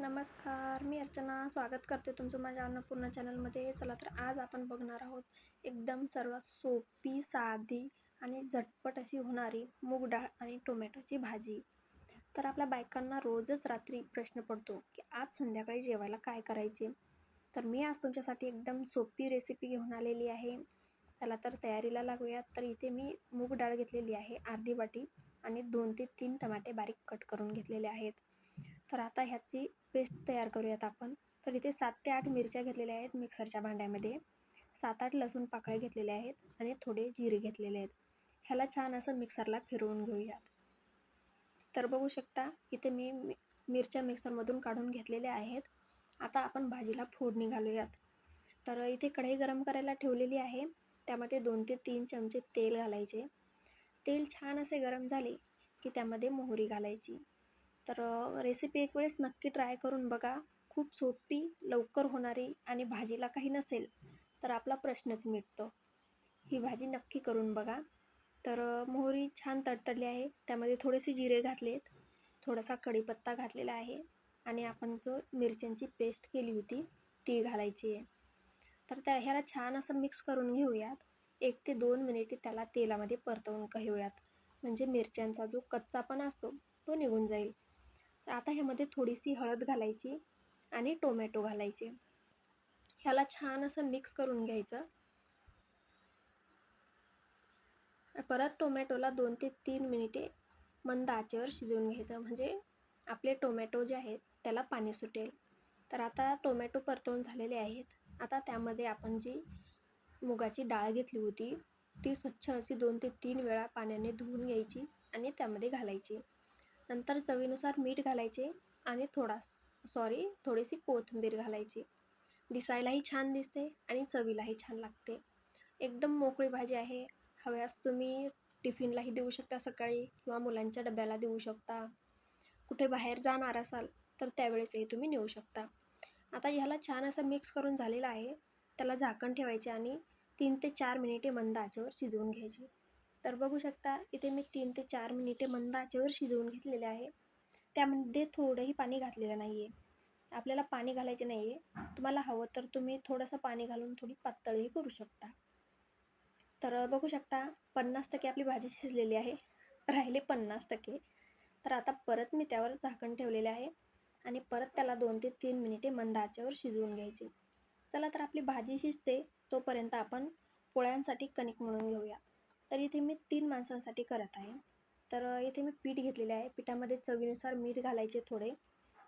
नमस्कार मी अर्चना. स्वागत करते तुमचं माझ्या अन्नपूर्णा चॅनलमध्ये. चला तर आज आपण बघणार आहोत एकदम सर्वात सोपी साधी आणि झटपट अशी होणारी मूग डाळ आणि टोमॅटोची भाजी. तर आपल्या बायकांना रोजच रात्री प्रश्न पडतो की आज संध्याकाळी जेवायला काय करायचे? तर मी आज तुमच्यासाठी एकदम सोपी रेसिपी घेऊन आलेली आहे. त्याला तर तयारीला लागूयात. तर इथे मी मूग डाळ घेतलेली आहे अर्धी वाटी आणि दोन ते तीन टमाटे बारीक कट करून घेतलेले आहेत. तर आता ह्याची पेस्ट तयार करूयात आपण. तर इथे सात ते आठ मिरच्या घेतलेल्या आहेत मिक्सरच्या भांड्यामध्ये. सात आठ लसूण पाकळ्या घेतलेल्या आहेत आणि थोडे जिरे घेतलेले आहेत. ह्याला छान असं मिक्सरला फिरवून घेऊयात. तर बघू शकता इथे मी मि मिरच्या मिक्सरमधून काढून घेतलेल्या आहेत. आता आपण भाजीला फोडणी घालूयात. तर इथे कढई गरम करायला ठेवलेली आहे. त्यामध्ये दोन ते तीन चमचे तेल घालायचे. तेल छान असे गरम झाले की त्यामध्ये मोहरी घालायची. तर रेसिपी एक वेळेस नक्की ट्राय करून बघा. खूप सोपी लवकर होणारी आणि भाजीला काही नसेल तर आपला प्रश्नच मिटतो. ही भाजी नक्की करून बघा. तर मोहरी छान तडतडली आहे. त्यामध्ये थोडेसे जिरे घातलेत. थोडासा कढीपत्ता घातलेला आहे. आणि आपण जो मिरच्यांची पेस्ट केली होती ती घालायची आहे. तर त्या ह्याला छान असं मिक्स करून घेऊयात. एक ते दोन मिनिटे त्याला तेलामध्ये परतवून घेऊयात. म्हणजे मिरच्यांचा जो कच्चापणा असतो तो निघून जाईल. आता ह्यामध्ये थोडीशी हळद घालायची आणि टोमॅटो घालायचे. ह्याला छान असं मिक्स करून घ्यायचं. परत टोमॅटोला दोन ते तीन मिनिटे मंद आचेवर शिजवून घ्यायचं. म्हणजे आपले टोमॅटो जे आहेत त्याला पाणी सुटेल. तर आता टोमॅटो परतळून झालेले आहेत. आता त्यामध्ये आपण जी मुगाची डाळ घेतली होती ती स्वच्छ अशी दोन ते तीन वेळा पाण्याने धुवून घ्यायची आणि त्यामध्ये घालायची. नंतर चवीनुसार मीठ घालायचे आणि थोडा सॉरी थोडीशी कोथिंबीर घालायची. दिसायलाही छान दिसते आणि चवीलाही छान लागते. एकदम मोकळी भाजी आहे. हव्यास तुम्ही टिफिनलाही देऊ शकता सकाळी किंवा मुलांच्या डब्याला देऊ शकता. कुठे बाहेर जाणार असाल तर त्यावेळेसही तुम्ही नेऊ शकता. आता ह्याला छान असं मिक्स करून झालेलं आहे. त्याला झाकण ठेवायचे आणि तीन ते चार मिनिटे मंद आचेवर शिजवून घ्यायची. तर बघू शकता इथे मी तीन ते चार मिनिटे मंद आचेवर शिजवून घेतलेले आहे. त्यामध्ये थोडंही पाणी घातलेलं नाही आहे आपल्याला पाणी घालायचे नाही आहे तुम्हाला हवं तर तुम्ही थोडंसं पाणी घालून थोडी पातळही करू शकता. तर बघू शकता पन्नास टक्के आपली भाजी शिजलेली आहे. राहिले पन्नास टक्के. तर आता परत मी त्यावर झाकण ठेवलेले आहे आणि परत त्याला दोन ते तीन मिनिटे मंद आचेवर शिजवून घ्यायचे. चला तर आपली भाजी शिजते तोपर्यंत आपण पोळ्यांसाठी कणिक म्हणून घेऊया. तर इथे मी तीन माणसांसाठी करत आहे. तर इथे मी पीठ घेतलेले आहे. पिठामध्ये चवीनुसार मीठ घालायचे थोडे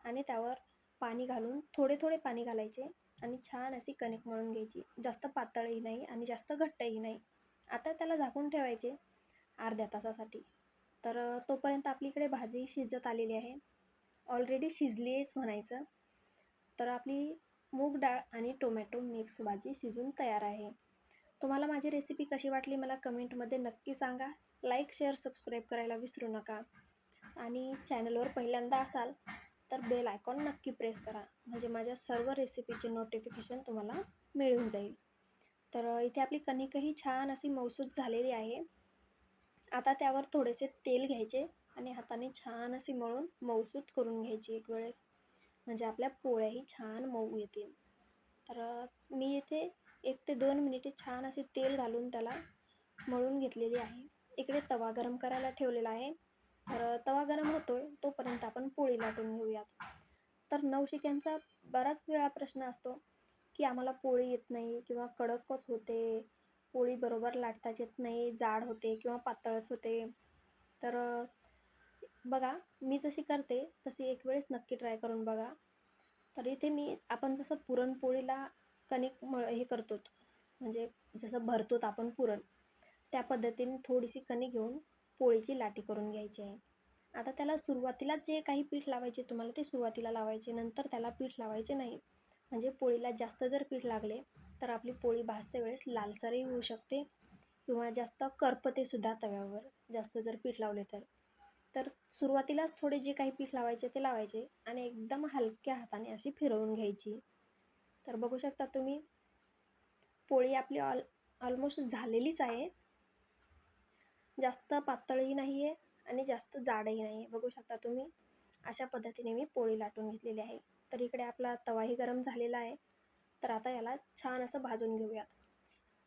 आणि त्यावर पाणी घालून थोडे थोडे पाणी घालायचे आणि छान अशी कणिक मळून घ्यायची. जास्त पातळही नाही आणि जास्त घट्टही नाही. आता त्याला झाकून ठेवायचे अर्ध्या तासासाठी. तर तोपर्यंत आपलीकडे भाजी शिजत आलेली आहे. ऑलरेडी शिजली आहेच म्हणायचं. तर आपली मूग डाळ आणि टोमॅटो मिक्स भाजी शिजून तयार आहे. तुम्हाला माझी रेसिपी कशी वाटली मला कमेंटमध्ये नक्की सांगा. लाईक शेअर सबस्क्राईब करायला विसरू नका. आणि चॅनलवर पहिल्यांदा असाल तर बेल आयकॉन नक्की प्रेस करा. म्हणजे माझ्या सर्व रेसिपीचे नोटिफिकेशन तुम्हाला मिळून जाईल. तर इथे आपली कणिकही छान अशी मौसूद झालेली आहे. आता त्यावर थोडेसे तेल घ्यायचे आणि हाताने छान अशी मळून मौसूद करून घ्यायची एक वेळेस. म्हणजे आपल्या पोळ्याही छान मऊ येतील. तर मी इथे एक ते दोन मिनिटे छान असे तेल घालून त्याला मळून घेतलेली आहे. इकडे तवा गरम करायला ठेवलेला आहे. तर तवा गरम होतो आहे तोपर्यंत आपण पोळी लाटून घेऊयात. तर नवशिक्यांचा बराच वेळा प्रश्न असतो की आम्हाला पोळी येत नाही किंवा कडकच होते पोळी बरोबर लाटताच येत नाही जाड होते किंवा पातळच होते. तर बघा मी जशी करते तशी एक वेळेस नक्की ट्राय करून बघा. तर इथे मी आपण जसं पुरणपोळीला कणिक मळ हे करतो म्हणजे जसं भरतो आपण पुरण. त्या पद्धतीने थोडीशी कणिक घेऊन पोळीची लाटी करून घ्यायची आहे. आता त्याला सुरुवातीला जे काही पीठ लावायचे तुम्हाला ते सुरुवातीला लावायचे. नंतर त्याला पीठ लावायचे नाही. म्हणजे पोळीला जास्त जर पीठ लागले तर आपली पोळी भाजते वेळेस लालसरही होऊ शकते किंवा जास्त करपते सुद्धा तव्यावर. जास्त जर पीठ लावले तर. तर सुरुवातीलाच थोडे जे काही पीठ लावायचे ते लावायचे आणि एकदम हलक्या हाताने अशी फिरवून घ्यायची. तर बघू शकता तुम्ही पोळी आपली ऑल ऑलमोस्ट झालेलीच आहे. जास्त पातळही नाही आहे आणि जास्त जाडही नाही आहे बघू शकता तुम्ही अशा पद्धतीने मी पोळी लाटून घेतलेली आहे. तर इकडे आपला तवाही गरम झालेला आहे. तर आता याला छान असं भाजून घेऊयात.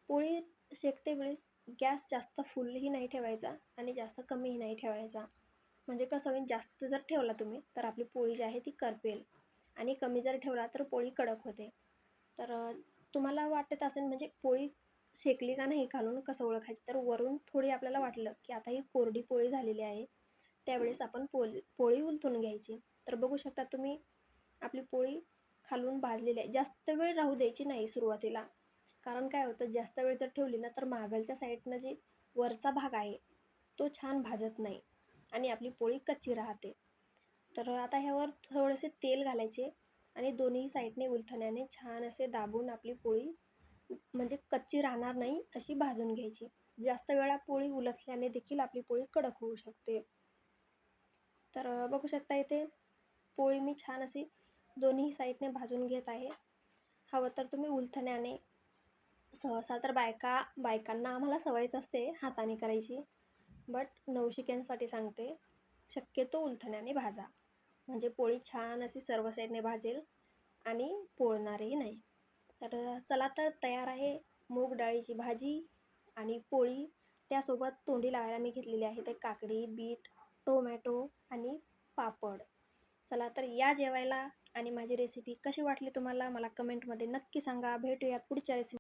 पोळी शेकते वेळेस गॅस जास्त फुलही नाही ठेवायचा आणि जास्त कमीही नाही ठेवायचा. म्हणजे कसं होईल जास्त जर ठेवला तुम्ही तर आपली पोळी जी आहे ती करपेल. आणि कमी जर ठेवला तर पोळी कडक होते. तर तुम्हाला वाटत असेल म्हणजे पोळी शेकली का नाही घालून कसं ओळखायचं? तर वरून थोडी आपल्याला वाटलं की आता ही कोरडी पोळी झालेली आहे. त्यावेळेस आपण पोळी पोळी उलटून घ्यायची. तर बघू शकता तुम्ही आपली पोळी खालून भाजलेली आहे. जास्त वेळ राहू द्यायची नाही सुरुवातीला. कारण काय होतं जास्त वेळ जर ठेवली ना तर मागलच्या साईडनं जी वरचा भाग आहे तो छान भाजत नाही आणि आपली पोळी कच्ची राहते. तर आता ह्यावर थोडेसे तेल घालायचे. आणि दोन्ही साईडने उलथण्याने छान असे दाबून आपली पोळी म्हणजे कच्ची राहणार नाही अशी भाजून घ्यायची. जास्त वेळा पोळी उलथल्याने देखील आपली पोळी कडक होऊ शकते. तर बघू शकता इथे पोळी मी छान अशी दोन्ही साईडने भाजून घेत आहे. हवं तर तुम्ही उलथण्याने सहसा तर बायका बायकांना आम्हाला सवयच असते हाताने करायची. बट नवशिक्यांसाठी सांगते शक्यतो उलथण्याने भाजा. म्हणजे पोळी छान अशी सर्व साईडने भाजेल आणि पोळणारही नाही. तर चला तर तयार आहे मूग डाळीची भाजी आणि पोळी. त्यासोबत तोंडी लावायला मी घेतलेली आहे ते काकडी बीट टोमॅटो आणि पापड. चला तर या जेवायला आणि माझी रेसिपी कशी वाटली तुम्हाला मला कमेंटमध्ये नक्की सांगा. भेटूयात पुढच्या रेसिपी